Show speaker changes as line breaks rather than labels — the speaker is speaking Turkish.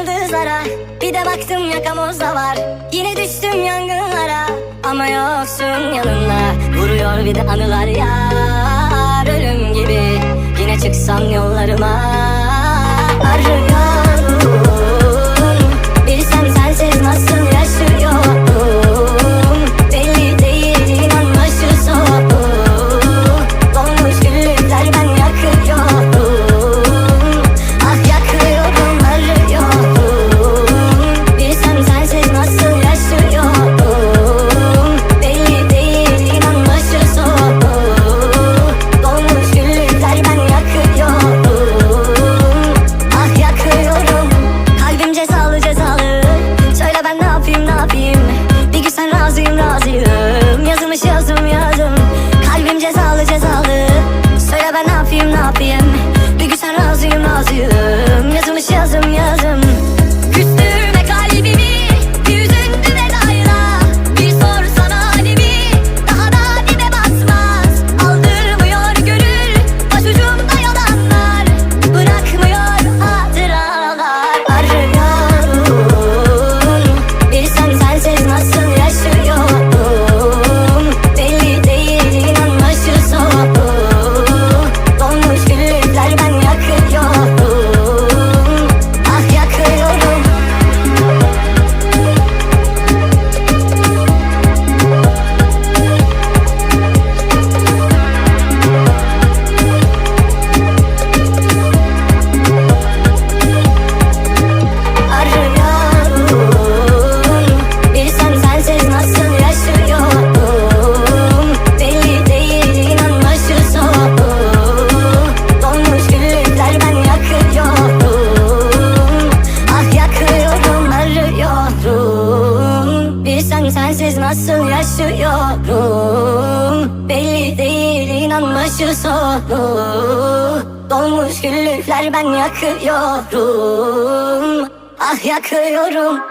yıldızlara Bir de baktım yakamozda var. Yine düştüm yangınlara. Ama yoksun yanımda. Vuruyor bir de anılar ya. nasıl yaşıyorum? Belli değil inan başı soru Dolmuş güllükler ben yakıyorum. Ah yakıyorum.